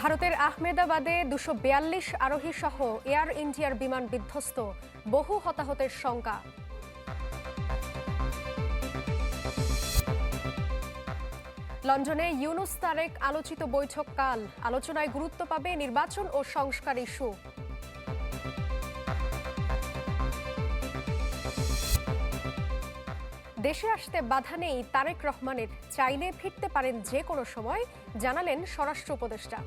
ভারতের আহমেদাবাদে দুশো বিয়াল্লিশ আরোহী সহ এয়ার ইন্ডিয়ার বিমান বিধ্বস্ত। বহু হতাহতের শঙ্কা। লন্ডনে ইউনুস তারেক আলোচিত বৈঠক কাল। আলোচনায় গুরুত্ব পাবে নির্বাচন ও সংস্কার ইস্যু। দেশে আসতে বাধা নেই তারেক রহমানের। চাইলে ফিরতে পারেন যে কোনো সময়, জানালেন স্বরাষ্ট্র উপদেষ্টা।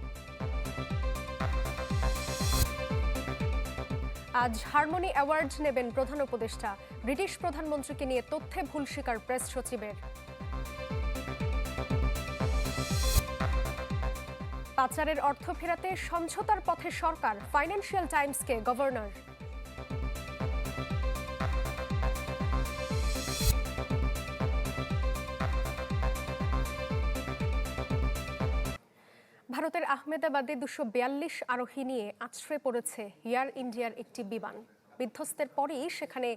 আজ হারমোনি অ্যাওয়ার্ড নেবেন প্রধান উপদেষ্টা। ব্রিটিশ প্রধানমন্ত্রীকে নিয়ে তথ্যে ভুল স্বীকার প্রেস সচিবের। পাচারের অর্থ ফেরাতে সমঝোতার পথে সরকার, ফাইন্যান্সিয়াল টাইমসকে গভর্নর। ভারতের আহমেদাবাদে দুশো বিয়াল্লিশ আরোহী নিয়ে আশ্রয় পড়েছে এয়ার ইন্ডিয়ার একটি বিমান। বিধ্বস্তের পরেই সেখানে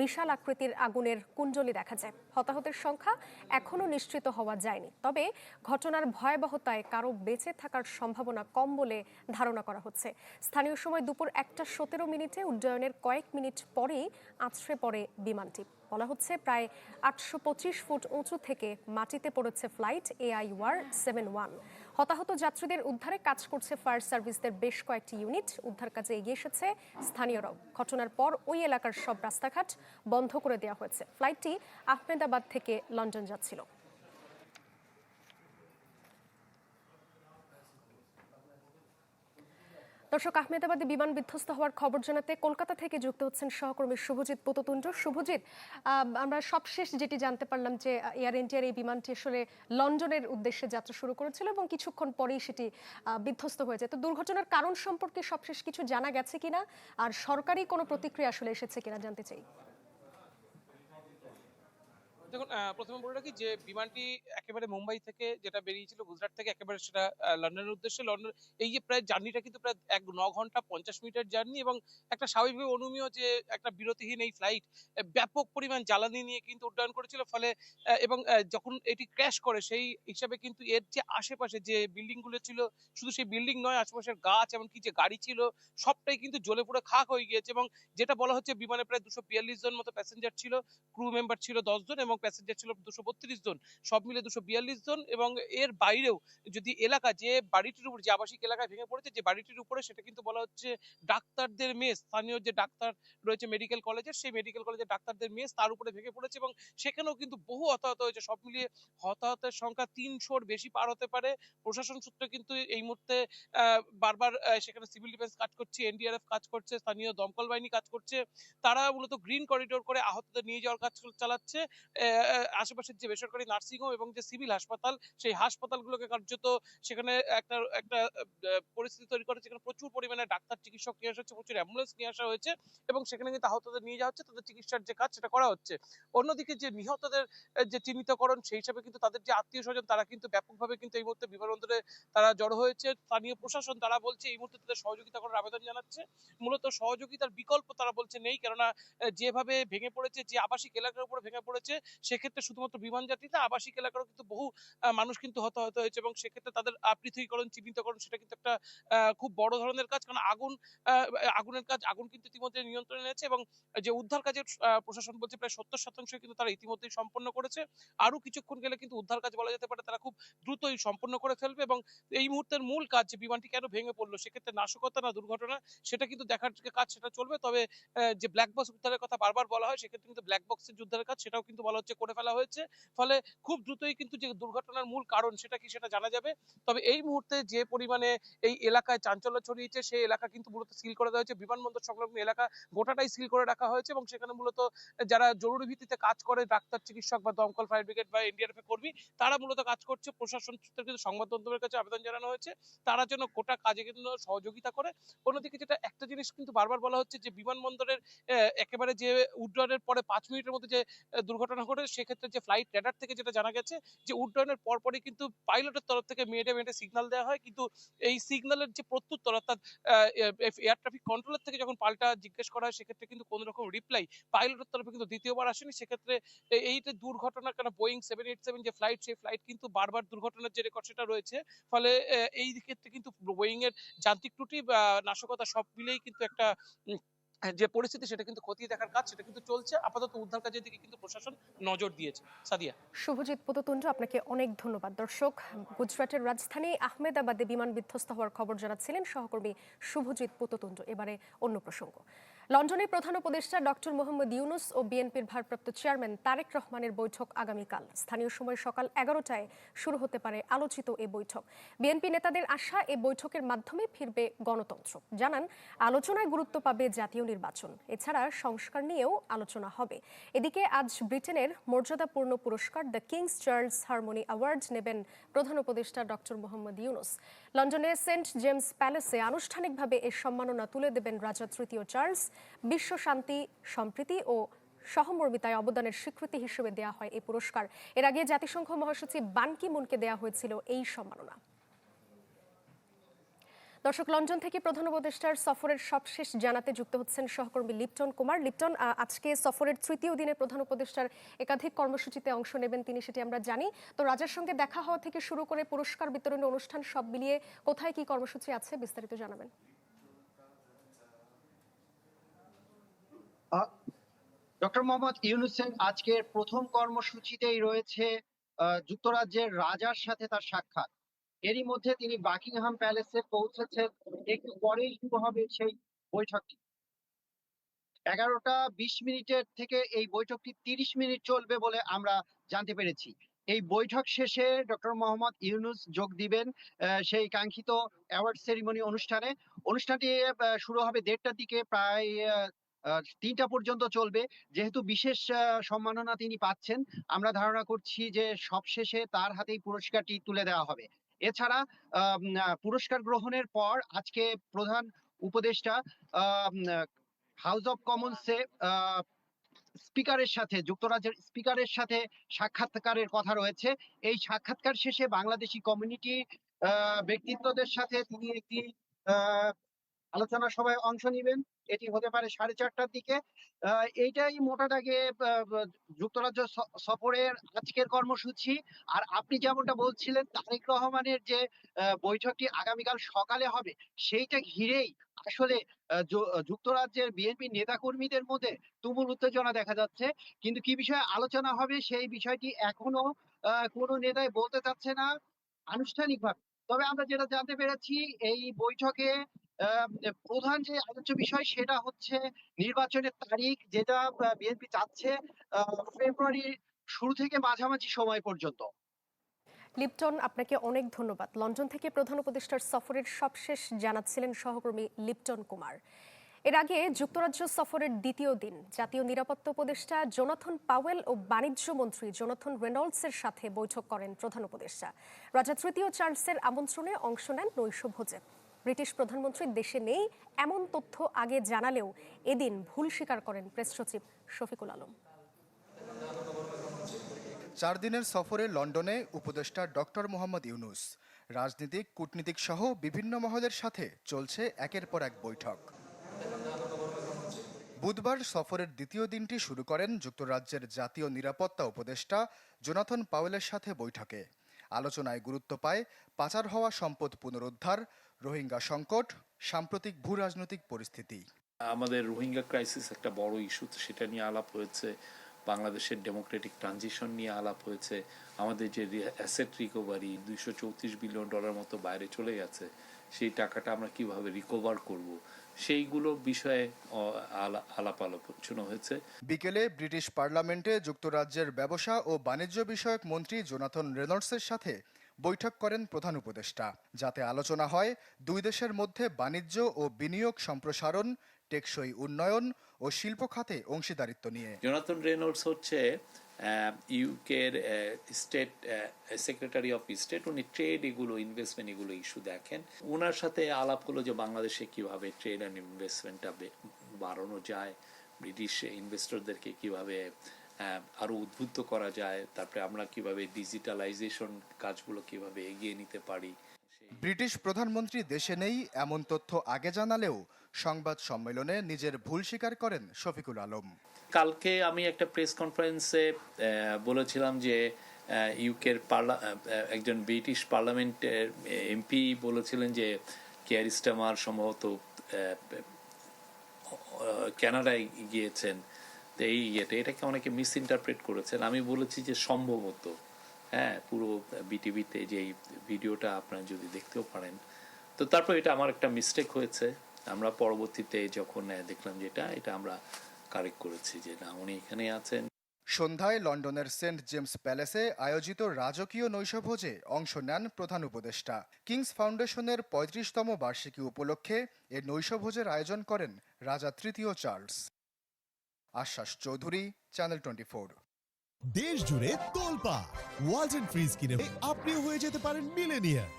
বিশাল আকৃতির আগুনের কুণ্ডলি দেখা যায়। হতাহতের সংখ্যা এখনও নিশ্চিত হওয়া যায়নি। তবে ঘটনার ভয়াবহতায় কারও বেঁচে থাকার সম্ভাবনা কম বলে ধারণা করা হচ্ছে। স্থানীয় সময় দুপুর একটা সতেরো মিনিটে উড্ডয়নের কয়েক মিনিট পরেই আছড়ে পড়ে বিমানটি। বলা হচ্ছে প্রায় আটশো পঁচিশ ফুট উঁচু থেকে মাটিতে পড়েছে ফ্লাইট এআইওয়ার সেভেন ওয়ান। হতাহত যাত্রীদের উদ্ধারে কাজ করছে ফায়ার সার্ভিসদের বেশ কয়েকটি ইউনিট। উদ্ধার কাজে এগিয়ে এসেছে স্থানীয়রাও। ঘটনার পর ওই এলাকার সব রাস্তাঘাট বন্ধ করে দেওয়া হয়েছে। ফ্লাইটটি আহমেদাবাদ থেকে লন্ডন যাচ্ছিল। দর্শক, আহমেদাবাদে বিমান বিধ্বস্ত হওয়ার খবর জানাতে কলকাতা থেকে যুক্ত হচ্ছেন সহকর্মী শুভজিৎ পততুণ্ড। শুভজিৎ আমরা সবশেষ যেটি জানতে পারলাম যে এয়ার ইন্ডিয়ার এই বিমানটি আসলে লন্ডনের উদ্দেশ্যে যাত্রা শুরু করেছিল এবং কিছুক্ষণ পরেই সেটি বিধ্বস্ত হয়েছে। তো দুর্ঘটনার কারণ সম্পর্কে সবশেষ কিছু জানা গেছে কিনা? আর সরকারি কোনো প্রতিক্রিয়া আসলে এসেছে কিনা জানতে চাই। দেখুন প্রথমে বলে রাখি যে বিমানটি একেবারে মুম্বাই থেকে যেটা বেরিয়েছিল গুজরাট থেকে একেবারে সেটা লন্ডনের উদ্দেশ্যে। লন্ডন এই যে প্রায় জার্নিটা কিন্তু প্রায় এক ন ঘণ্টা পঞ্চাশ মিনিটের জার্নি এবং একটা অনুমীয় যে একটা বিরতিহীন এই ফ্লাইট ব্যাপক পরিমাণ জ্বালানি নিয়ে কিন্তু উড্ডয়ন করেছিল। ফলে এবং যখন এটি ক্র্যাশ করে, সেই হিসাবে কিন্তু এর যে আশেপাশে যে বিল্ডিংগুলো ছিল, শুধু সেই বিল্ডিং নয়, আশেপাশের গাছ, এমনকি যে গাড়ি ছিল, সবটাই কিন্তু জ্বলে পুরো খাক হয়ে গিয়েছে এবং যেটা বলা হচ্ছে বিমানে প্রায় দুশো বিয়াল্লিশ জন মতো প্যাসেঞ্জার ছিল ক্রু মেম্বার ছিল দশ জন এবং প্যাসেঞ্জার ছিল দুশো বত্রিশ জন, সব মিলে দুশো বিয়াল্লিশ জন এবং এর বাইরেও যদি এলাকা যে বাড়িটির উপর, যে আবাসিক এলাকায় ভেঙে পড়েছে, যে বাড়িটির উপরে সেটা কিন্তু বলা হচ্ছে ডাক্তারদের মেস, স্থানীয় যে ডাক্তার রয়েছে মেডিকেল কলেজের সেই মেডিকেল কলেজের ডাক্তারদের মেস তার উপরে ভেঙে পড়েছে এবং সেখানেও কিন্তু বহু হতাহত হয়েছে, সব মিলিয়ে হতাহতের সংখ্যা তিনশোর বেশি পার হতে পারে। প্রশাসন সূত্রে কিন্তু এই মুহূর্তে বারবার সেখানে সিভিল ডিফেন্স কাজ করছে এনডিআরএফ কাজ করছে, স্থানীয় দমকল বাহিনী কাজ করছে। তারা মূলত গ্রিন করিডোর করে আহতদের নিয়ে যাওয়ার কাজ চালাচ্ছে আশেপাশের যে বেসরকারি নার্সিংহোম এবং যে সিভিল হাসপাতাল, সেই হাসপাতালগুলোকে কার্যত সেখানে একটা একটা পরিস্থিতি তৈরি করে যেখানে প্রচুর পরিমাণে ডাক্তার, চিকিৎসক নিয়ে আসা হচ্ছে, প্রচুর অ্যাম্বুলেন্স নিয়ে আসা হয়েছে এবং সেখানে কিন্তু আহতদের নিয়ে যাওয়া হচ্ছে, তাদের চিকিৎসার যে কাজ সেটা করা হচ্ছে। অন্যদিকে যে নিহতদের যে চিহ্নিতকরণ, সেই হিসাবে কিন্তু তাদের যে আত্মীয় স্বজন তারা কিন্তু ব্যাপকভাবে কিন্তু এই মুহূর্তে বিমানবন্দরে তারা জড়ো হয়েছে। স্থানীয় প্রশাসন তারা বলছে, এই মুহূর্তে তাদের সহযোগিতা করার আবেদন জানাচ্ছে। মূলত সহযোগিতার বিকল্প তারা বলছে নেই, কেননা যেভাবে ভেঙে পড়েছে, যে আবাসিক এলাকার উপরে ভেঙে পড়েছে সেক্ষেত্রে শুধুমাত্র বিমান যাত্রী না, আবাসিক এলাকারও কিন্তু বহু মানুষ কিন্তু হতাহত হয়েছে এবং সেক্ষেত্রে তাদের পৃথকীকরণ চিহ্নিতকরণ সেটা কিন্তু একটা খুব বড় ধরনের কাজ। কারণ আগুন আগুনের কাজ, আগুন কিন্তু ইতিমধ্যে নিয়ন্ত্রণে এনেছে এবং যে উদ্ধার কাজের প্রশাসন বলছে প্রায় সত্তর শতাংশ কিন্তু তারা ইতিমধ্যেই সম্পন্ন করেছে। আরও কিছুক্ষণ গেলে কিন্তু উদ্ধার কাজ বলা যেতে পারে, তারা খুব দ্রুতই সম্পন্ন করে ফেলবে এবং এই মুহূর্তের মূল কাজ যে বিমানটি কেন ভেঙে পড়ল, সেক্ষেত্রে নাশকতা না দুর্ঘটনা, সেটা কিন্তু দেখার কাজ সেটা চলবে। তবে যে ব্ল্যাক বক্স উদ্ধারের কথা বারবার বলা হয়, সেক্ষেত্রে কিন্তু ব্ল্যাক বক্সের যে উদ্ধারের কাজ, সেটাও কিন্তু বলা হচ্ছে করে ফেলা হয়েছে, ফলে খুব দ্রুতই কিন্তু যে দুর্ঘটনার মূল কারণ সেটা কি সেটা জানা যাবে। তবে এই মুহূর্তে যে পরিমাণে এই এলাকায় চাঞ্চল্য ছড়িয়েছে, সেই এলাকা কিন্তু মূলত সিল করে দেওয়া হয়েছে। বিমানবন্দর সংলগ্ন এলাকা গোটাটাই সিল করে রাখা হয়েছে এবং সেখানে মূলত যারা জরুরি ভিত্তিতে কাজ করে, ডাক্তার, চিকিৎসক বা দমকল, ফায়ার ব্রিগেড বা এনডিআরএফ কর্মী, তারা মূলত কাজ করছে। প্রশাসন সূত্রে কিন্তু সংবাদ মাধ্যমের কাছে আবেদন জানানো হয়েছে, তারা যেন গোটা কাজে কিন্তু সহযোগিতা করে। অন্যদিকে যেটা একটা জিনিস কিন্তু বারবার বলা হচ্ছে যে বিমানবন্দরের একেবারে যে উড্ডয়নের পরে পাঁচ মিনিটের মধ্যে যে দুর্ঘটনা ঘটেছে করে সেক্ষেত্রে যে ফ্লাইট রেডার থেকে যেটা জানা গেছে যে উড্ডয়নের পরপরই কিন্তু পাইলটের তরফ থেকে মেয়েটে মেয়েটে সিগন্যাল দেওয়া হয়। কিন্তু এই সিগন্যালের যে প্রত্যুত্তর অর্থাৎ এয়ার ট্রাফিক কন্ট্রোলার থেকে যখন পাল্টা জিজ্ঞেস করা হয়, সেক্ষেত্রে কিন্তু কোনো রকম রিপ্লাই পাইলটের তরফে কিন্তু দ্বিতীয়বার আসেনি। সেক্ষেত্রে এই যে দুর্ঘটনা কেন বোয়িং সেভেন এইট সেভেন যে ফ্লাইট সেই ফ্লাইট কিন্তু বারবার দুর্ঘটনার যে রেকর্ড সেটা রয়েছে। ফলে এই ক্ষেত্রে কিন্তু বোয়িং এর যান্ত্রিক ত্রুটি বা নাশকতা সব মিলেই কিন্তু একটা যে পরিস্থিতি, সেটা কিন্তু খতিয়ে দেখার কাজ, সেটা কিন্তু চলছে। আপাতত উদ্ধার কাজের দিকে কিন্তু প্রশাসন নজর দিয়েছে। সাদিয়া। শুভজিৎ পততুণ্ড আপনাকে অনেক ধন্যবাদ, দর্শক। গুজরাটের রাজধানী আহমেদাবাদে বিমান বিধ্বস্ত হওয়ার খবর জানাচ্ছিলেন সহকর্মী শুভজিৎ পততুণ্ড এবারে অন্য প্রসঙ্গ। লন্ডনের প্রধান উপদেষ্টা ডক্টর মোহাম্মদ ইউনুস ও বিএনপির ভারপ্রাপ্ত চেয়ারম্যান তারেক রহমানের বৈঠক আগামীকাল। স্থানীয় সময় সকাল এগারোটায় শুরু হতে পারে আলোচিত এই বৈঠক। বিএনপি নেতাদের আশা এই বৈঠকের মাধ্যমে ফিরবে গণতন্ত্র। জানান, আলোচনায় গুরুত্ব পাবে জাতীয় নির্বাচন। এছাড়া সংস্কার নিয়েও আলোচনা হবে। এদিকে আজ ব্রিটেনের মর্যাদাপূর্ণ পুরস্কার the King's Charles harmony award নেবেন প্রধান উপদেষ্টা ডক্টর মোহাম্মদ ইউনুস। লন্ডনের সেন্ট জেমস প্যালেসে আনুষ্ঠানিকভাবে এ সম্মাননা তুলে দেবেন রাজা তৃতীয় চার্লস। বিশ্ব শান্তি, সম্প্রীতি ও সহমর্মিতায় অবদানের স্বীকৃতি হিসেবে দেয়া হয় এই পুরস্কার। এর আগে জাতিসংঘ মহাসচিব বান কি মুনকে দেয়া হয়েছিল এই সম্মাননা। দর্শক, লন্ডন থেকে প্রধান উপদেষ্টার সফরের সবশেষ জানাতে যুক্ত হচ্ছেন সহকর্মী লিপটন কুমার। লিপটন আজকে সফরের তৃতীয় দিনে প্রধান উপদেষ্টার একাধিক কর্মসূচিতে অংশ নেবেন তিনি, সেটি আমরা জানি। তো রাজার সঙ্গে দেখা হওয়া থেকে শুরু করে পুরস্কার বিতরণী অনুষ্ঠান সব মিলিয়ে কোথায় কি কর্মসূচি আছে বিস্তারিত জানাবেন। ডক্টর মোহাম্মদ ইউনুসের আজকের প্রথম কর্মসূচিতেই রয়েছে যুক্তরাজ্যের রাজার সাথে তার সাক্ষাৎ। এরই মধ্যে তিনি বাকিংহাম প্যালেসে পৌঁছেছেন। একটু পরেই শুরু হবে সেই বৈঠকটি। এগারোটা বিশ মিনিটের থেকে এই বৈঠকটি তিরিশ মিনিট চলবে বলে আমরা জানতে পেরেছি। এই বৈঠক শেষে ডক্টর মোহাম্মদ ইউনুস যোগ দিবেন সেই কাঙ্ক্ষিত অ্যাওয়ার্ড সেরিমনি অনুষ্ঠানে। অনুষ্ঠানটি শুরু হবে দেড়টার দিকে, প্রায় তিনটা পর্যন্ত চলবে। যেহেতু বিশেষ সম্মাননা তিনি পাচ্ছেন, আমরা ধারণা করছি যে সবশেষে তার হাতেই পুরস্কারটি তুলে দেওয়া হবে। এছাড়া পুরস্কার গ্রহণের পর আজকে প্রধান উপদেষ্টা হাউস অফ কমন্সে স্পিকারের সাথে, যুক্তরাজ্যের স্পিকারের সাথে সাক্ষাৎকারের কথা রয়েছে। এই সাক্ষাৎকার শেষে বাংলাদেশি কমিউনিটি ব্যক্তিত্বদের সাথে তিনি একটি আলোচনা সভায় অংশ নেবেন। এটি হতে পারে সাড়ে চারটার দিকে। এইটাই মোটা দাগে যুক্তরাজ্য সফরের আজকের কর্মসূচি। আর আপনি যেমনটা বলছিলেন, তারেক রহমানের যে বৈঠকটি আগামীকাল সকালে হবে, সেইটা ঘিরেই আসলে যুক্তরাজ্যের বিএনপি নেতাকর্মীদের মধ্যে তুমুল উত্তেজনা দেখা যাচ্ছে। কিন্তু কি বিষয়ে আলোচনা হবে, সেই বিষয়টি এখনও কোনো নেতাই বলতে চাচ্ছে না আনুষ্ঠানিকভাবে। তবে আমরা যেটা জানতে পেরেছি, এই বৈঠকে প্রধান যে আলোচ্য বিষয় সেটা হচ্ছে নির্বাচনের তারিখ, যেটা বিএনপি চাচ্ছে ফেব্রুয়ারির শুরু থেকে মাঝামাঝি সময় পর্যন্ত। লিপটন, আপনাকে অনেক ধন্যবাদ। লন্ডন থেকে প্রধান উপদেষ্টার সফরের সবশেষ জানাচ্ছিলেন সহকর্মী লিপটন কুমার। এর আগে যুক্তরাজ্য সফরের দ্বিতীয় দিন, জাতীয় নিরাপত্তা উপদেষ্টা জোনাথন পাওয়েল ও বাণিজ্য মন্ত্রী জোনাথন রেনল্ডসের সাথে বৈঠক করেন প্রধান উপদেষ্টা। রাজা তৃতীয় চার্লসের আমন্ত্রণে অংশ নেন নৈশ ভোজে। ব্রিটিশ প্রধানমন্ত্রী দেশে নেই, এমন তথ্য আগে জানালেও এদিন ভুল স্বীকার করেন প্রেস সচিব শফিকুল আলম। চার দিনের সফরে লন্ডনে উপদেষ্টা ডক্টর মোহাম্মদ ইউনুস, রাজনীতিক, কূটনীতিক সহ বিভিন্ন মহলের সাথে চলছে একের পর এক বৈঠক। বুধবার সফরের দ্বিতীয় দিনটি শুরু করেন যুক্তরাজ্যের জাতীয় নিরাপত্তা উপদেষ্টা জোনাথন পাওয়েলের সাথে বৈঠকে। আলোচনায় গুরুত্ব পায় পাচার হওয়া সম্পদ পুনরুদ্ধার রোহিঙ্গা সংকট সাম্প্রতিক ভূ রাজনৈতিক পরিস্থিতি। আমাদের রোহিঙ্গা ক্রাইসিস একটা বড় ইস্যু সেটা নিয়ে আলাপ হয়েছে। বাংলাদেশের ডেমোক্রেটিক ট্রানজিশন নিয়ে আলাপ হয়েছে। আমাদের যে অ্যাসেট রিকভারি দুইশো চৌত্রিশ বিলিয়ন ডলার মতো বাইরে চলে গেছে সেই টাকাটা আমরা কীভাবে রিকভার করব? সেইগুলো বিষয়ে আলাপ আলোচনা হয়েছে। বিকেলে ব্রিটিশ পার্লামেন্টে যুক্তরাজ্যের ব্যবসা ও বাণিজ্য বিষয়ক মন্ত্রী জোনাথন রেনল্ডসের সাথে বৈঠক করেন প্রধান উপদেষ্টা। যাতে আলোচনা হয়, দুই দেশের মধ্যে বাণিজ্য ও বিনিয়োগ সম্প্রসারণ, টেকসই উন্নয়ন ও শিল্প খাতে অংশীদারিত্ব নিয়ে। জোনাথন রেনল্ডস হচ্ছে ইউকের স্টেট সেক্রেটারি অফ স্টেট উনি ট্রেড এগুলো ইনভেস্টমেন্ট এগুলো ইস্যু দেখেন। ওনার সাথে আলাপ হলো যে বাংলাদেশে কীভাবে ট্রেড অ্যান্ড ইনভেস্টমেন্টটা বাড়ানো যায়, ব্রিটিশ ইনভেস্টরদেরকে কীভাবে আহ, আরও উদ্বুদ্ধ করা যায়। তারপরে আমরা কীভাবে ডিজিটালাইজেশন কাজগুলো কীভাবে এগিয়ে নিতে পারি। ব্রিটিশ প্রধানমন্ত্রী দেশে নেই এমন তথ্য আগে জানালেও সংবাদ সম্মেলনে নিজের ভুল স্বীকার করেন শফিকুল আলম। কালকে আমি একটা প্রেস কনফারেন্সে বলেছিলাম যে ইউকের পার্লা একজন ব্রিটিশ পার্লামেন্টের এমপি বলেছিলেন যে কেয়ার স্টামার সম্ভবত আহ, গিয়েছেন। এই ইয়েতে, এটাকে অনেকে মিস ইন্টারপ্রেট করেছেন। আমি বলেছি যে সম্ভবত হ্যাঁ পুরো বিটিভিতে যে ভিডিওটা আপনারা যদি দেখতেও পারেন। তো তারপর এটা আমার একটা মিস্টেক হয়েছে। আমরা পরবর্তীতে যখন দেখলাম যে এটা এটা আমরা কারেক্ট করেছি যে না, উনি এখানে আছেন। সন্ধ্যায় লন্ডনের সেন্ট জেমস প্যালেসে আয়োজিত রাজকীয় নৈশভোজে অংশ নেন প্রধান উপদেষ্টা। কিংস ফাউন্ডেশনের পঁয়ত্রিশতম বার্ষিকী উপলক্ষে এ নৈশভোজের আয়োজন করেন রাজা তৃতীয় চার্লস। আশ্বাস চৌধুরী চ্যানেল টোয়েন্টি দেশ জুড়ে তোলপা ওয়ালটন ফ্রিজ কিনে আপনিও হয়ে যেতে পারেন মিলেনিয়ার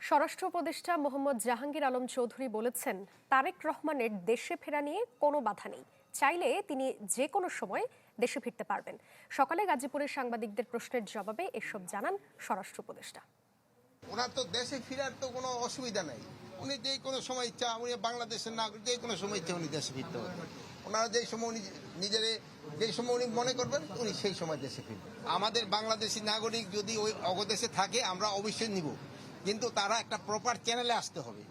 স্বরাষ্ট্র উপদেষ্টা মোহাম্মদ জাহাঙ্গীর আলম চৌধুরী বলেছেন তারেক রহমানের দেশে ফেরা নিয়ে কোনো বাধা নেই। চাইলে তিনি যে কোনো সময় দেশে ফিরতে পারবেন। সকালে গাজীপুরের সাংবাদিকদের প্রশ্নের জবাবে এসব জানান স্বরাষ্ট্র উপদেষ্টা। ওনার তো দেশে ফেরার তো কোনো অসুবিধা নাই। উনি যে কোনো সময় ইচ্ছা, উনি বাংলাদেশের নাগরিক, যে কোনো সময় ইচ্ছা উনি দেশে ফিরতে পারবেন। ওনারা যেই সময় উনি নিজের যেই সময় উনি মনে করবেন, উনি সেই সময় দেশে ফিরবেন। আমাদের বাংলাদেশি নাগরিক যদি ওই অগদেশে থাকে, আমরা অবশ্যই নিব। কিন্তু তারা একটা প্রপার চ্যানেলে আসতে হবে।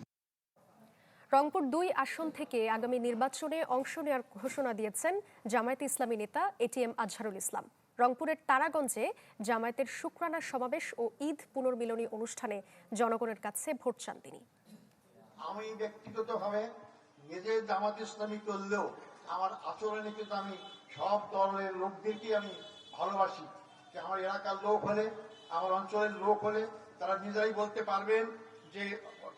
রংপুর দুই আসন থেকে আগামী নির্বাচনে অংশ নেওয়ার ঘোষণা দিয়েছেন জামায়াতে ইসলামী নেতা এটিএম আজহারুল ইসলাম। রংপুরের তারাগঞ্জে জামায়াতের শুক্রানা সমাবেশ ও ঈদ পুনর্মিলনী অনুষ্ঠানে জনগণের কাছে ভোট চান তিনি। আমি ব্যক্তিগতভাবে নিজে জামাত ইসলামী করলেও আমার আচরণে কিন্তু আমি সব দলের লোকদেরকেই আমি ভালোবাসি। যে আমার এলাকার লোক হলে, আমার অঞ্চলের লোক হলে তারা নিজেরাই বলতে পারবেন যে,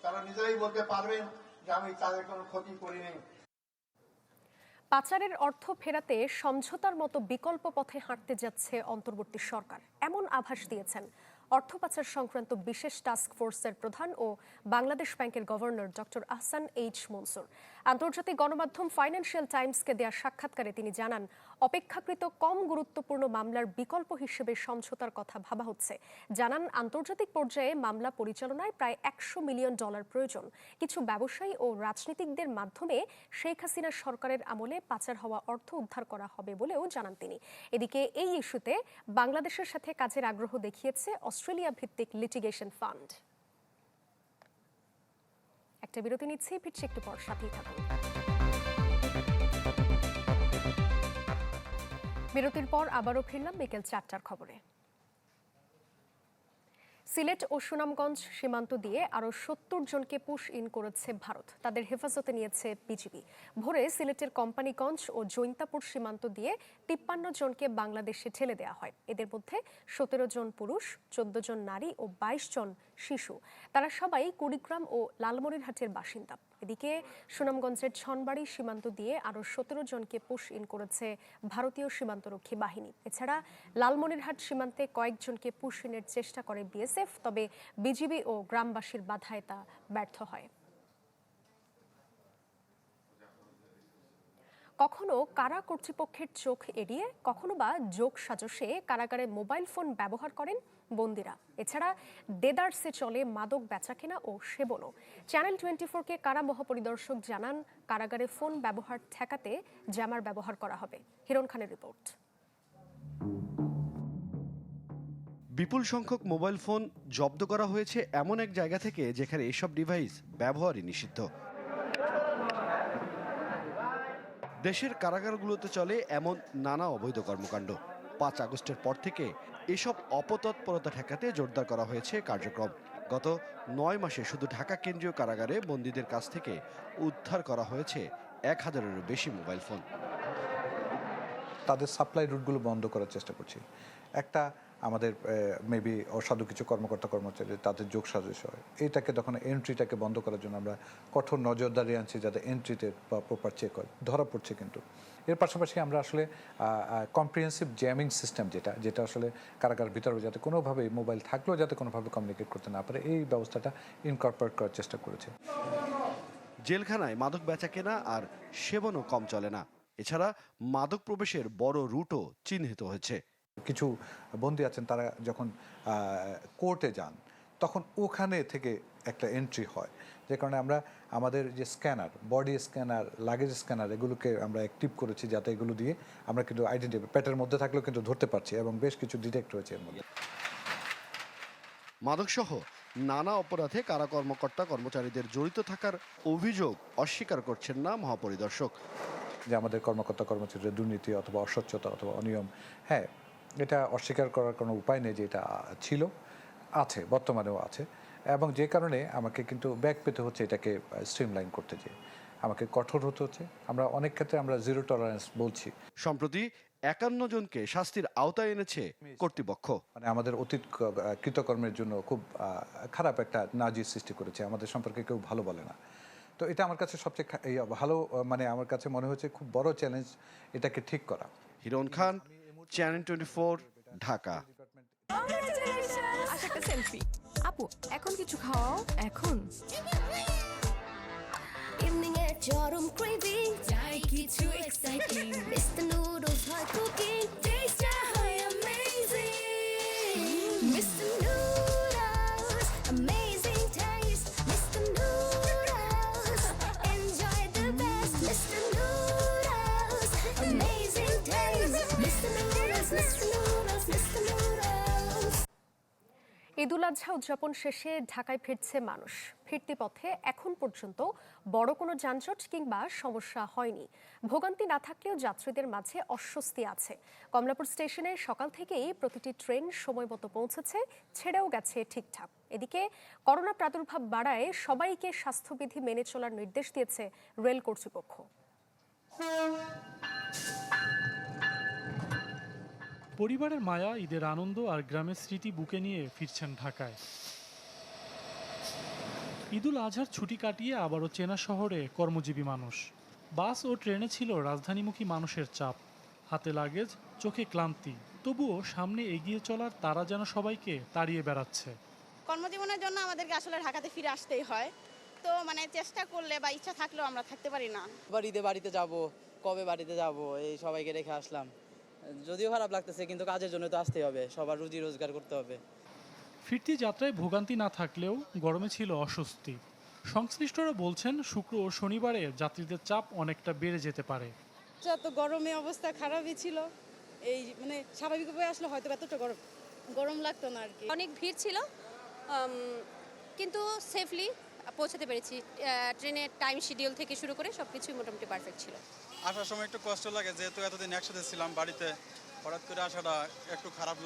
তারা নিজেরাই বলতে পারবেন যে আমি তাদের কোনো ক্ষতি করিনি পাচারের অর্থ ফেরাতে সমঝোতার মতো বিকল্প পথে হাঁটতে যাচ্ছে অন্তর্বর্তী সরকার। এমন আভাস দিয়েছেন অর্থ পাচার সংক্রান্ত বিশেষ টাস্ক ফোর্সের প্রধান ও বাংলাদেশ ব্যাংকের governor doctor Ahsan H Mansur. আন্তর্জাতিক গণমাধ্যম ফাইন্যান্সিয়াল টাইমসকে দেওয়া সাক্ষাৎকারে তিনি জানান, অপেক্ষাকৃত কম গুরুত্বপূর্ণ মামলার বিকল্প হিসেবে সমঝোতার কথা ভাবা হচ্ছে। জানান, আন্তর্জাতিক পর্যায়ে মামলা পরিচালনায় প্রায় একশো মিলিয়ন ডলার প্রয়োজন। কিছু ব্যবসায়ী ও রাজনীতিকদের মাধ্যমে শেখ হাসিনা সরকারের আমলে পাচার হওয়া অর্থ উদ্ধার করা হবে বলেও জানান তিনি। এদিকে এই ইস্যুতে বাংলাদেশের সাথে কাজের আগ্রহ দেখিয়েছে অস্ট্রেলিয়া ভিত্তিক লিটিগেশন ফান্ড একটা বিরতি নিচ্ছি, ফিরছি একটু পর, সাথেই থাকুন। বিরতির পর আবারও ফিরলাম বিকেল চারটার খবরে। সিলেট ও সুনামগঞ্জ সীমান্ত দিয়ে আরও সত্তর জনকে পুশ ইন করেছে ভারত। তাদের হেফাজতে নিয়েছে বিজিবি। ভোরে সিলেটের কোম্পানিগঞ্জ ও জৈন্তাপুর সীমান্ত দিয়ে তিপ্পান্ন জনকে বাংলাদেশে ঠেলে দেওয়া হয়। এদের মধ্যে সতেরো জন পুরুষ, চোদ্দ জন নারী ও বাইশ জন শিশু। তারা সবাই কুড়িগ্রাম ও লালমনিরহাটের বাসিন্দা। এদিকে সুনামগঞ্জের ছনবাড়ি সীমান্ত দিয়ে আরও সতেরো জনকে পুশ ইন করেছে ভারতীয় সীমান্তরক্ষী বাহিনী। এছাড়া লালমনিরহাট সীমান্তে কয়েকজনকে পুশ ইনের চেষ্টা করে বিএসএফ, তবে বিজিবি ও গ্রামবাসীর বাধায় তা ব্যর্থ হয়। কখনো কারা কর্তৃপক্ষের চোখ এড়িয়ে, কখনো বা যোগ সাজসে কারাগারে মোবাইল ফোন ব্যবহার করেন? বন্দিরা। এছাড়া দেদারসে চলে মাদক বেচাকেনা ও সেবনও। চ্যানেল টোয়েন্টি ফোরকে কারা মহাপরিদর্শক জানান, কারাগারে ফোন ব্যবহার ঠেকাতে জ্যামার ব্যবহার করা হবে। হিরণ খানের রিপোর্ট। বিপুল সংখ্যক মোবাইল ফোন জব্দ করা হয়েছে এমন এক জায়গা থেকে যেখানে এসব ডিভাইস ব্যবহারই নিষিদ্ধ। দেশের কারাগারগুলোতে চলে এমন নানা অবৈধ কর্মকাণ্ড। পাঁচ আগস্টের পর থেকে এসব অপতৎপরতা ঠেকাতে জোরদার করা হয়েছে কার্যক্রম। গত নয় মাসে শুধু ঢাকা কেন্দ্রীয় কারাগারে বন্দীদের কাছ থেকে উদ্ধার করা হয়েছে এক হাজারেরও বেশি মোবাইল ফোন। তাদের সাপ্লাই রুটগুলো বন্ধ করার চেষ্টা করছি। একটা আমাদের মেবি অসাধু কিছু কর্মকর্তা, কর্মচারী, তাদের যোগ সাজস হয়। এটাকে তখন এন্ট্রিটাকে বন্ধ করার জন্য আমরা কঠোর নজরদারি আনছি যাতে এন্ট্রিতে বা প্রপার চেক হয়। ধরা পড়ছে কিন্তু। এর পাশাপাশি আমরা আসলে কম্প্রিহেন্সিভ জ্যামিং সিস্টেম যেটা যেটা আসলে কারাগার ভিতরে যাতে কোনোভাবে মোবাইল থাকলেও যাতে কোনোভাবে কমিউনিকেট করতে না পারে, এই ব্যবস্থাটা ইনকর্পোরেট করার চেষ্টা করেছে। জেলখানায় মাদক বেচা কেনা আর সেবনও কম চলে না। এছাড়া মাদক প্রবেশের বড় রুটও চিহ্নিত হয়েছে। কিছু বন্দী আছেন তারা যখন কোর্টে যান তখন ওখানে থেকে একটা এন্ট্রি হয়। যে কারণে আমরা আমাদের যে scanner body scanner luggage scanner এগুলোকে আমরা অ্যাক্টিভ করেছি যাতে এগুলো দিয়ে আমরা কিন্তু আইডেন্টি পেটের মধ্যে থাকলেও কিন্তু ধরতে পারছি এবং বেশ কিছু ডিটেক্ট হয়েছে এর মধ্যে। মাদকসহ নানা অপরাধে কারা কর্মকর্তা কর্মচারীদের জড়িত থাকার অভিযোগ অস্বীকার করছেন না মহাপরিদর্শক। যে আমাদের কর্মকর্তা কর্মচারীদের দুর্নীতি অথবা অস্বচ্ছতা অথবা অনিয়ম হ্যাঁ এটা অস্বীকার করার কোনো উপায় নেই যে এটা ছিল আছে বর্তমানেও আছে। এবং যে কারণে আমাকে কিন্তু ব্যাক পেতে হচ্ছে এটাকে স্ট্রিমলাইন করতে যে আমাকে কঠোর হতে হচ্ছে। আমরা অনেক ক্ষেত্রে আমরা জিরো টলারেন্স বলছি। সম্প্রতি একান্ন জনকে শাস্তির আওতায় এনেছে কর্তৃপক্ষ। মানে আমাদের অতীত কৃতকর্মের জন্য খুব খারাপ একটা নাজির সৃষ্টি করেছে। আমাদের সম্পর্কে কেউ ভালো বলে না। তো এটা আমার কাছে সবচেয়ে ভালো মানে আমার কাছে মনে হচ্ছে খুব বড় চ্যালেঞ্জ এটাকে ঠিক করা। হিরন খান চ্যানেল টোয়েন্টি ঢাকা একটা সেলফি আপু এখন কিছু খাওয়াও এখন। ইভিনিং এর চরম ক্রেভিং চাই কিছু এক্সাইটিং মিস্টার নুডলস হয় কুকিং ঈদুল আজহা উদযাপন শেষে ঢাকায় ফিরছে মানুষ। ফিরতি পথে এখন পর্যন্ত বড় কোনো যানজট কিংবা সমস্যা হয়নি। ভোগান্তি না থাকলেও যাত্রীদের মাঝে অস্বস্তি আছে। কমলাপুর স্টেশনে সকাল থেকেই প্রতিটি ট্রেন সময় মতো পৌঁছেছে, ছেড়েও গেছে ঠিকঠাক। এদিকে করোনা প্রাদুর্ভাব বাড়ায় সবাইকে স্বাস্থ্যবিধি মেনে চলার নির্দেশ দিয়েছে রেল কর্তৃপক্ষ পরিবারের মায়া ঈদের আনন্দ আর গ্রামের স্মৃতি বুকে নিয়ে ফিরছেন ঢাকায়। ঈদুল আজহার ছুটি কাটিয়ে আবারও চেনা শহরে কর্মজীবী মানুষ। বাস ও ট্রেনে ছিল রাজধানীমুখী মানুষের চাপ। হাতে লাগেজ চোখে ক্লান্তি। তবুও সামনে এগিয়ে চলার তারা যেন সবাইকে তাড়িয়ে বেড়াচ্ছে। কর্মজীবনের জন্য আমাদেরকে আসলে ঢাকাতে ফিরে আসতেই হয়। তো মানে চেষ্টা করলে বা ইচ্ছা থাকলেও আমরা থাকতে পারি না। ঈদে বাড়িতে যাব কবে বাড়িতে যাব এই সবাইকে রেখে আসলাম। যদিও খারাপ লাগতেছে কিন্তু কাজের জন্য তো আসতেই হবে। সবার রুজি রোজগার করতে হবে। ফিরতি যাত্রায় ভোগান্তি না থাকলেও গরমে ছিল অস্বস্তি। সংশ্লিষ্টরা বলছেন শুক্র ও শনিবারে যাত্রীদের চাপ অনেকটা বেড়ে যেতে পারে। যত গরমে অবস্থা খারাপই ছিল এই মানে স্বাভাবিকভাবে আসলে হয়তো এতটা গরম গরম লাগতো না আর কি। অনেক ভিড় ছিল কিন্তু সেফলি পৌঁছাতে পেরেছি। ট্রেনের টাইম শিডিউল থেকে শুরু করে সব কিছুই মোটামুটি পারফেক্ট ছিল। আসার সময় একটু কষ্ট লাগে যেহেতু এতদিন একসাথে ছিলাম বাড়িতে হঠাৎ করে আসাটা একটু খারাপ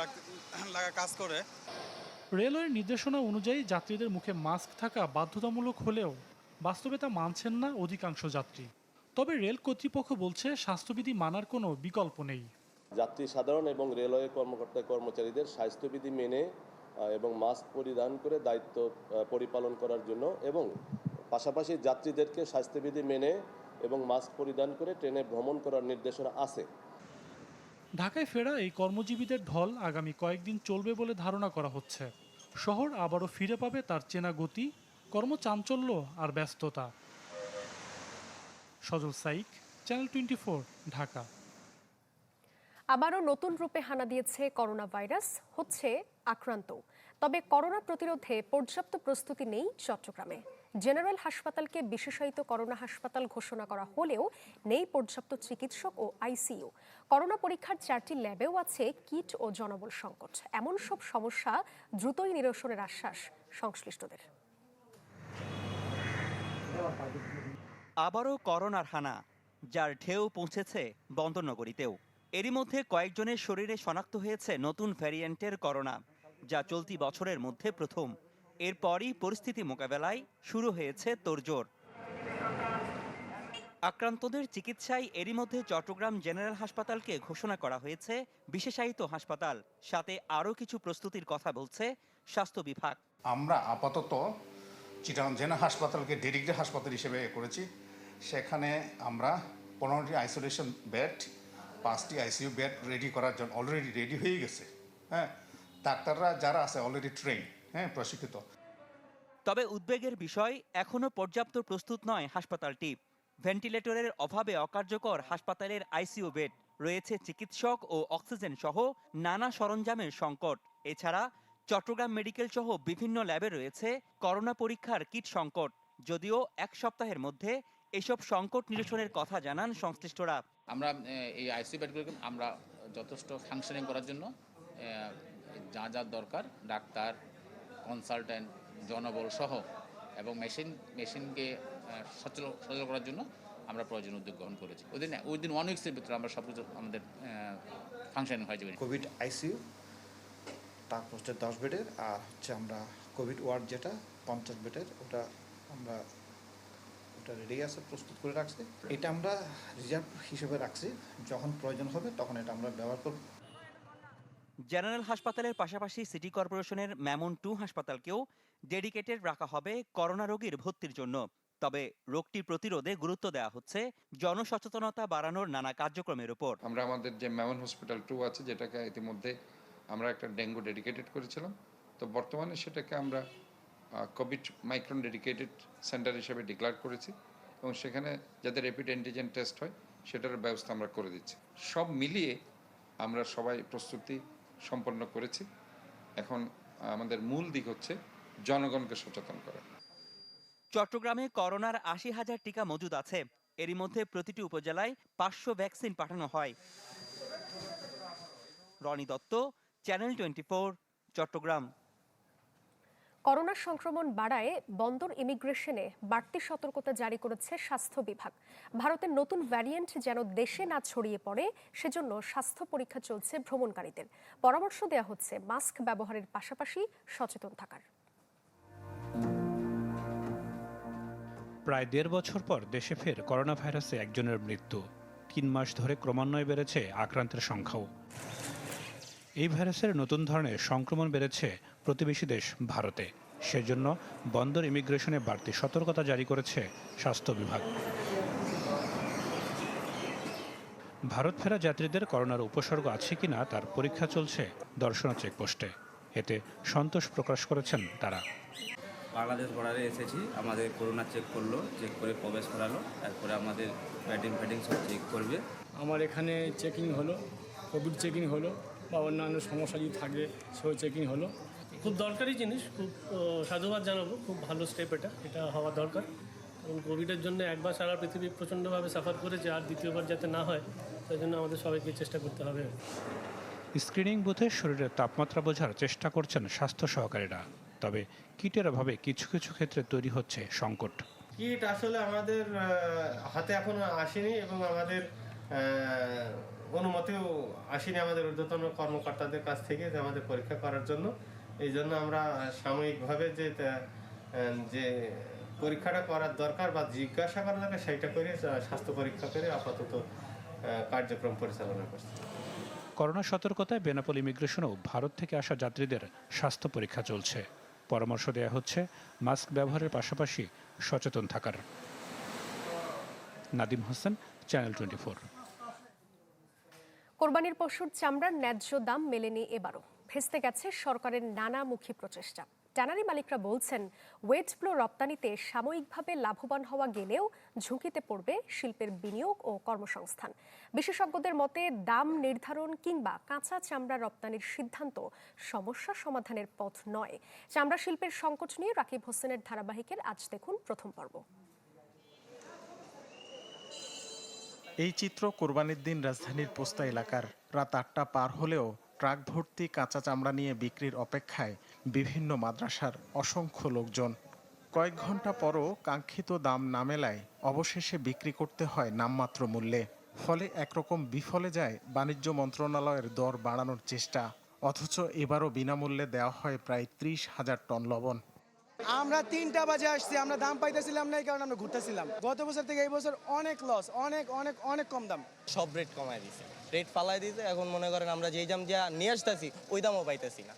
লাগা কাজ করে। রেলওয়ের নির্দেশনা অনুযায়ী যাত্রীদের মুখে মাস্ক থাকা বাধ্যতামূলক হলেও বাস্তবে তা মানছেন না অধিকাংশ যাত্রী। তবে রেল কর্তৃপক্ষ বলছে স্বাস্থ্যবিধি মানার কোনো বিকল্প নেই। যাত্রী সাধারণ এবং রেলওয়ে কর্মকর্তা কর্মচারীদের স্বাস্থ্যবিধি মেনে এবং মাস্ক পরিধান করে দায়িত্ব পরিপালন করার জন্য এবং পাশাপাশি যাত্রীদেরকে স্বাস্থ্যবিধি মেনে এবং মাস্ক পরিধান করে ট্রেনে ভ্রমণ করার নির্দেশনা আছে। ঢাকায় ফেরা এই কর্মজীবীদের ঢল আগামী কয়েকদিন চলবে বলে ধারণা করা হচ্ছে। শহর আবারও ফিরে পাবে তার চেনা গতি কর্মচাঞ্চল্য আর ব্যস্ততা। Sajal Saik channel twenty Dhaka. আবারও নতুন রূপে হানা দিয়েছে করোনা ভাইরাস হচ্ছে আক্রান্ত। তবে করোনা প্রতিরোধে পর্যাপ্ত প্রস্তুতি নেই চট্টগ্রামে। জেনারেল হাসপাতালকে বিশেষায়িত করোনা হাসপাতাল ঘোষণা করা হলেও নেই পর্যাপ্ত চিকিৎসক ও আইসিইউ। করোনা পরীক্ষার চারটি ল্যাবেও আছে কিট ও জনবল সংকট। এমন সব সমস্যা দ্রুতই নিরসনের আশ্বাস সংশ্লিষ্টদের। আবারও করোনার হানা, যার ঢেউ পৌঁছেছে বন্দরনগরীতেও। এরই মধ্যে কয়েকজনের শরীরে শনাক্ত হয়েছে নতুন ভ্যারিয়েন্টের করোনা, যা চলতি বছরের মধ্যে প্রথম। এরপরই পরিস্থিতি মোকাবেলায় শুরু হয়েছে তোড়জোড়। আক্রান্তদের চিকিৎসায় এরই মধ্যে চট্টগ্রাম জেনারেল হাসপাতালকে ঘোষণা করা হয়েছে বিশেষায়িত হাসপাতাল। সাথে আরও কিছু প্রস্তুতির কথা বলছে স্বাস্থ্য বিভাগ। আমরা আপাতত চিটাগাং জেনা হাসপাতালকে ডেডিকেটেড হাসপাতাল হিসেবে করেছি। সেখানে আমরা পনেরোটি আইসোলেশন বেড, পাঁচটি আইসিইউ বেড রেডি করার জন্য অলরেডি রেডি হয়ে গেছে। হ্যাঁ ডাক্তাররা যারা আছে অলরেডি ট্রেন হ্যাঁ প্রশিক্ষিত। তবে উদ্বেগের বিষয় এখনও পর্যাপ্ত প্রস্তুত নয় হাসপাতালটি। ভেন্টিলেটরের অভাবে অকার্যকর হাসপাতালের আইসিইউ বেড রয়েছে চিকিৎসক ও অক্সিজেন সহ নানা সরঞ্জামের সংকট। এছাড়া চট্টগ্রাম মেডিকেল সহ বিভিন্ন ল্যাবে রয়েছে করোনা পরীক্ষার কিট সংকট। যদিও এক সপ্তাহের মধ্যে এসব সংকট নিরসনের কথা জানান সংশ্লিষ্টরা। আমরা এই আইসিইউ বেডগুলোকে আমরা যথেষ্ট ফাংশনিং করার জন্য যা যা দরকার ডাক্তার কনসালটেন্ট জনবল সহ এবং মেশিন মেশিনকে সচল সচল করার জন্য আমরা প্রয়োজন উদ্যোগ গ্রহণ করেছি। ওই দিন ওই দিন ওয়ান উইক্সের ভিতরে আমরা সব কিছু আমাদের ফাংশনিং হয়ে যাবে। কোভিড আইসিইউ তার হচ্ছে দশ বেডের আর হচ্ছে আমরা কোভিড ওয়ার্ড যেটা, পঞ্চাশ বেডের ওটা আমরা, ওটা রেডি আছে, প্রস্তুত করে রাখছি। এটা আমরা রিজার্ভ হিসেবে রাখছি। যখন প্রয়োজন হবে, তখন এটা আমরা ব্যবহার করব। জেনারেল হাসপাতালের পাশাপাশি সিটি কর্পোরেশনের ম্যামন টু হাসপাতালকেও ডেডিকেটেড রাখা হবে করোনা রোগীর ভর্তির জন্য। তবে রোগটি প্রতিরোধে গুরুত্ব দেওয়া হচ্ছে জনসচেতনতা বাড়ানোর নানা কার্যক্রমের উপর। আমরা আমাদের যে ম্যামন হসপিটাল টু আছে, যেটাকে ইতিমধ্যে আমরা একটা ডেঙ্গু ডেডিকেটেড করেছিলাম, তো বর্তমানে সেটাকে আমরা কোভিড মাইক্রন ডেডিকেটেড সেন্টার হিসেবে ডিক্লেয়ার করেছি এবং সেখানে যাতে র্যাপিড অ্যান্টিজেন টেস্ট হয় সেটার ব্যবস্থা আমরা করে দিচ্ছি। সব মিলিয়ে আমরা সবাই প্রস্তুতি সম্পন্ন করেছি। এখন আমাদের মূল দিক হচ্ছে জনগণকে সচেতন করা। চট্টগ্রামে করোনার আশি হাজার টিকা মজুদ আছে। এরই মধ্যে প্রতিটি উপজেলায় পাঁচশো ভ্যাকসিন পাঠানো হয়। Rony Dutta, channel twenty Chattogram. Corona সংক্রমণ বাড়ায় বন্দর ইমিগ্রেশনে বাড়তি সতর্কতা জারি করেছে স্বাস্থ্য বিভাগ। ভারতের নতুন ভ্যারিয়েন্ট যেন দেশে না ছড়িয়ে পড়ে, সেজন্য স্বাস্থ্য পরীক্ষা চলছে ভ্রমণকারীদের। পরামর্শ দেওয়া হচ্ছে মাস্ক ব্যবহারের পাশাপাশি সচেতন থাকার। প্রায় দেড় বছর পর দেশে ফের করোনা ভাইরাসে একজনের মৃত্যু। তিন মাস ধরে ক্রমান্বয়ে বেড়েছে আক্রান্তের সংখ্যাও। এই ভাইরাসের নতুন ধরনের সংক্রমণ বেড়েছে প্রতিবেশী দেশ ভারতে। সেজন্য বন্দর ইমিগ্রেশনে বাড়তি সতর্কতা জারি করেছে স্বাস্থ্য বিভাগ। ভারত ফেরা যাত্রীদের করোনার উপসর্গ আছে কিনা তার পরীক্ষা চলছে দর্শনা চেকপোস্টে। এতে সন্তোষ প্রকাশ করেছেন তারা। বাংলাদেশ বর্ডারে এসেছি আমাদের করোনা চেক করল চেক করে প্রবেশ করালো তারপরে আমাদের ব্যাটিং ফ্যাটিং সব চেক করবে। আমার এখানে চেকিং হলো কোভিড চেকিং হলো বা অন্যান্য সমস্যা যদি থাকে সেও চেকিং হলো। খুব দরকারি জিনিস খুব সাধুবাদ জানাব খুব ভালো স্টেপ এটা এটা হওয়া দরকার। কারণ কোভিডের জন্য একবার সারা পৃথিবী প্রচণ্ডভাবে সাফার করেছে আর দ্বিতীয়বার যাতে না হয় তাই জন্য আমাদের সবাইকে চেষ্টা করতে হবে। স্ক্রিনিং বুথে শরীরের তাপমাত্রা বোঝার চেষ্টা করছেন স্বাস্থ্য সহকারীরা তবে কিটের অভাবে কিছু কিছু ক্ষেত্রে তৈরি হচ্ছে সংকট। কিট আসলে আমাদের হাতে এখনও আসেনি এবং আমাদের আহ, অনুমতিও আসেনি আমাদের ঊর্ধ্বতন কর্মকর্তাদের কাছ থেকে যে আমাদের পরীক্ষা করার জন্য। এই জন্য আমরা সাময়িকভাবে যে যে পরীক্ষাটা করার দরকার বা জিজ্ঞাসা করা দরকার সেইটা করে স্বাস্থ্য পরীক্ষা করে আপাতত কার্যক্রম পরিচালনা করছি। করোনা সতর্কতায় বেনাপোল ইমিগ্রেশনেও ভারত থেকে আসা যাত্রীদের স্বাস্থ্য পরীক্ষা চলছে। পরামর্শ দেওয়া হচ্ছে মাস্ক ব্যবহারের পাশাপাশি সচেতন থাকার। Nadim Hossain channel twenty four. কোরবানির পশুর চামড়ার ন্যায্য দাম মেলেনি এবারও। ভেস্তে গেছে সরকারের নানামুখী প্রচেষ্টা। ট্যানারি মালিকরা বলছেন, ওয়েট ফ্লো রপ্তানিতে সাময়িকভাবে লাভবান হওয়া গেলেও ঝুঁকিতে পড়বে শিল্পের বিনিয়োগ ও কর্মসংস্থান। বিশেষজ্ঞদের মতে, দাম নির্ধারণ কিংবা কাঁচা চামড়া রপ্তানির সিদ্ধান্ত সমস্যা সমাধানের পথ নয়। চামড়া শিল্পের সংকট নিয়ে রাকিব হোসেনের ধারাবাহিকের আজ দেখুন প্রথম পর্ব। এই চিত্র কোরবানির দিন রাজধানীর পোস্তা এলাকার রাত আটটা পার হলেও ট্রাক ভর্তি কাঁচা চামড়া নিয়ে বিক্রির অপেক্ষায় বিভিন্ন মাদ্রাসার অসংখ্য লোকজন। কয়েক ঘণ্টা পরও কাঙ্ক্ষিত দাম না মেলায় অবশেষে বিক্রি করতে হয় নামমাত্র মূল্যে। ফলে একরকম বিফলে যায় বাণিজ্য মন্ত্রণালয়ের দর বাড়ানোর চেষ্টা। অথচ এবারও বিনামূল্যে দেওয়া হয় প্রায় ত্রিশ হাজার টন লবণ। আমরা তিনটা বাজে আসছি আমরা দাম পাইতেছিলাম না এই কারণে আমরা ঘুরতেছিলাম। গত বছর থেকে এই বছর অনেক লস অনেক অনেক অনেক কম দাম। সব রেট কমায় দিছে। রেট ফালাই দিয়েছে এখন মনে করেন আমরা যেই দাম যা নিয়ে আসতেছি ওই দামও পাইতেছি না।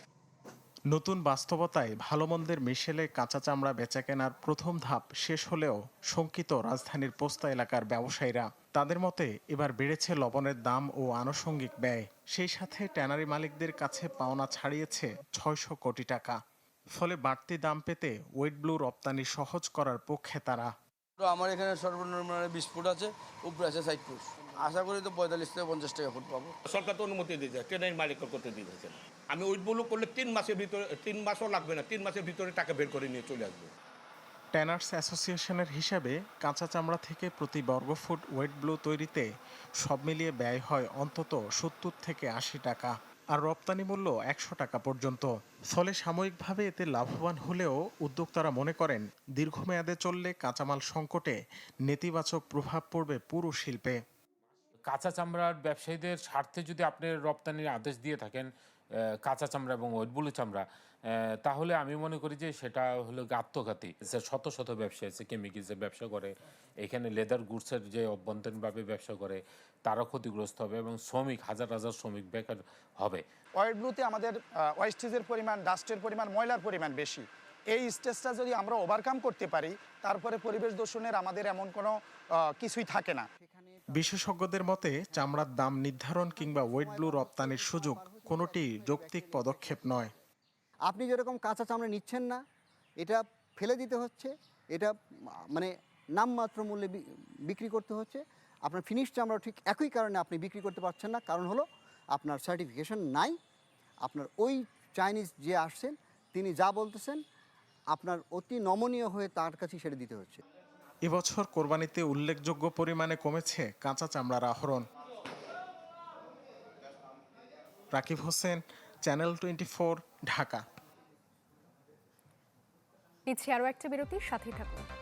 নতুন বাস্তবতায় ভালো মন্দের মিশেলে কাঁচা চামড়া বেচা কেনার প্রথম ধাপ শেষ হলেও শঙ্কিত রাজধানীর পোস্তা এলাকার ব্যবসায়ীরা। তাদের মতে এবার বেড়েছে লবণের দাম ও আনুষঙ্গিক ব্যয়। সেই সাথে ট্যানারি মালিকদের কাছে পাওনা ছাড়িয়েছে ছয়শো কোটি টাকা। ফলে বাড়তি দাম পেতে ওয়েট ব্লু রপ্তানি সহজ করার পক্ষে তারা। আমার এখানে সর্বনিম্ন বিশ ফুট আছে উপরে আছে ষাট ফুট। আশা করি তো পঁয়তাল্লিশ থেকে পঞ্চাশ টাকা ফুট পাবো। সরকার তো অনুমতি দিয়েছে ট্রেনের মালিক করতে দিয়েছে। আমি ওইগুলো করলে তিন মাসের ভিতরে তিন মাসও লাগবে না তিন মাসের ভিতরে টাকা বের করে নিয়ে চলে আসবে। ট্যানার্স অ্যাসোসিয়েশনের হিসাবে কাঁচা চামড়া থেকে প্রতি বর্গফুট ওয়েট ব্লু তৈরিতে সব মিলিয়ে ব্যয় হয় অন্তত সত্তর থেকে আশি টাকা আর রপ্তানি মূল্য একশো টাকা পর্যন্ত। ফলে সাময়িকভাবে এতে লাভবান হলেও উদ্যোক্তারা মনে করেন দীর্ঘমেয়াদে চললে কাঁচামাল সংকটে নেতিবাচক প্রভাব পড়বে পুরো শিল্পে। কাঁচা চামড়ার ব্যবসায়ীদের স্বার্থে যদি আপনি রপ্তানির আদেশ দিয়ে থাকেন কাঁচা চামড়া এবং ওয়েটবুলু চামড়া তাহলে আমি মনে করি যে সেটা হলো আত্মঘাতী যে শত শত ব্যবসায়ী আছে কেমিক্যালসের ব্যবসা করে, এখানে লেদার গুডসের যে অভ্যন্তরীণভাবে ব্যবসা করে, তারা ক্ষতিগ্রস্ত হবে এবং শ্রমিক, হাজার হাজার শ্রমিক বেকার হবে। ওয়েট ব্লুতে আমাদের ওয়েস্টেজের পরিমাণ ডাস্টের পরিমাণ, ময়লার পরিমাণ বেশি। এই স্টেজটা যদি আমরা ওভারকাম করতে পারি, তারপরে পরিবেশ দূষণের আমাদের এমন কোনো কিছুই থাকে না। বিশেষজ্ঞদের মতে, চামড়ার দাম নির্ধারণ কিংবা ওয়েট ব্লু রপ্তানির সুযোগ কোনোটি যৌক্তিক পদক্ষেপ নয়। আপনি যেরকম কাঁচা চামড়া নিচ্ছেন না, এটা ফেলে দিতে হচ্ছে, এটা মানে নামমাত্র মূল্যে বিক্রি করতে হচ্ছে। আপনার ফিনিশ চামড়া ঠিক একই কারণে আপনি বিক্রি করতে পারছেন না। কারণ হলো, আপনার সার্টিফিকেশন নাই। আপনার ওই চাইনিজ যে আসছেন, তিনি যা বলতেছেন, আপনার অতি নমনীয় হয়ে তার কাছে সেটা দিতে হচ্ছে। এবছর কোরবানিতে উল্লেখযোগ্য পরিমাণে কমেছে কাঁচা চামড়ার আহরণ। Rakib Hossain channel twenty Dhaka. নিচ্ছে আরও একটা বিরতি, সাথেই থাকুন।